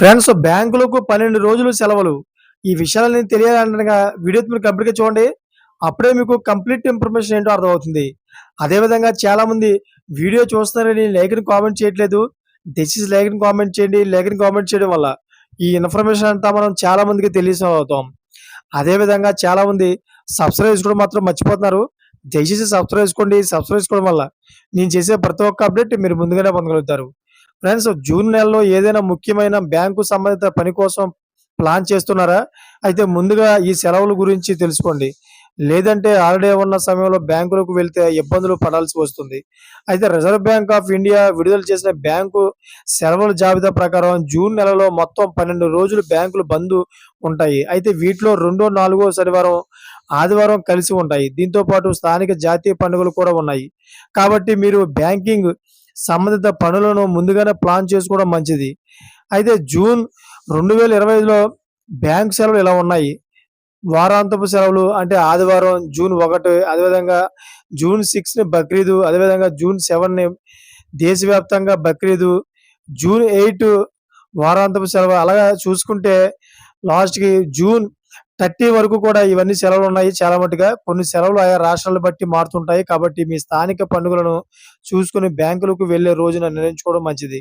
Friends బ్యాంకులకు పన్నెండు రోజులు సెలవులు. ఈ విషయాలని తెలియాలంటగా వీడియో మీరు కంప్లీట్గా చూడండి. అప్పుడే మీకు కంప్లీట్ ఇన్ఫర్మేషన్ ఏంటో అర్థమవుతుంది. అదేవిధంగా చాలామంది వీడియో చూస్తున్నారని లేఖని కామెంట్ చేయట్లేదు. దయచేసి లేఖని కామెంట్ చేయండి. లేఖని కామెంట్ చేయడం వల్ల ఈ ఇన్ఫర్మేషన్ అంతా మనం చాలామందికి తెలియసం అవుతాం అదేవిధంగా చాలామంది సబ్స్క్రైబ్ చేసుకోవడం మాత్రం మర్చిపోతున్నారు. దయచేసి సబ్స్క్రైబ్ చేసుకోండి. సబ్స్క్రైబ్ చేసుకోవడం వల్ల నేను చేసే ప్రతి ఒక్క అప్డేట్ మీరు ముందుగానే పొందగలుగుతారు. ఫ్రెండ్స్ జూన్ నెలలో ఏదైనా ముఖ్యమైన బ్యాంకు సంబంధిత పని కోసం ప్లాన్ చేస్తున్నారా? అయితే ముందుగా ఈ సెలవుల గురించి తెలుసుకోండి. లేదంటే హాలిడే ఉన్న సమయంలో బ్యాంకులకు వెళ్తే ఇబ్బందులు పడాల్సి వస్తుంది. అయితే రిజర్వ్ బ్యాంక్ ఆఫ్ ఇండియా విడుదల చేసిన బ్యాంకు సెలవుల జాబితా ప్రకారం జూన్ నెలలో మొత్తం పన్నెండు రోజులు బ్యాంకులు బంద్ ఉంటాయి. అయితే వీటిలో రెండో నాలుగో శనివారం ఆదివారం కలిసి ఉంటాయి. దీంతో పాటు స్థానిక జాతీయ పండుగలు కూడా ఉన్నాయి. కాబట్టి మీరు బ్యాంకింగ్ సంబంధిత పనులను ముందుగానే ప్లాన్ చేసుకోవడం మంచిది. అయితే జూన్ రెండు వేల ఇరవై ఐదులో బ్యాంక్ సెలవులు ఇలా ఉన్నాయి? వారాంతపు సెలవులు అంటే ఆదివారం జూన్ ఒకటి అదేవిధంగా జూన్ సిక్స్ని బక్రీదు అదేవిధంగా జూన్ సెవెన్ని దేశవ్యాప్తంగా బక్రీదు జూన్ ఎయిట్ వారాంతపు సెలవు. అలాగా చూసుకుంటే లాస్ట్కి జూన్ థర్టీ వరకు కూడా ఇవన్నీ సెలవులు ఉన్నాయి. చాలా మటుగా కొన్ని సెలవులు ఆయా రాష్ట్రాలను బట్టి మారుతుంటాయి. కాబట్టి మీ స్థానిక పండుగలను చూసుకుని బ్యాంకులకు వెళ్ళే రోజున నిర్ణయించుకోవడం మంచిది.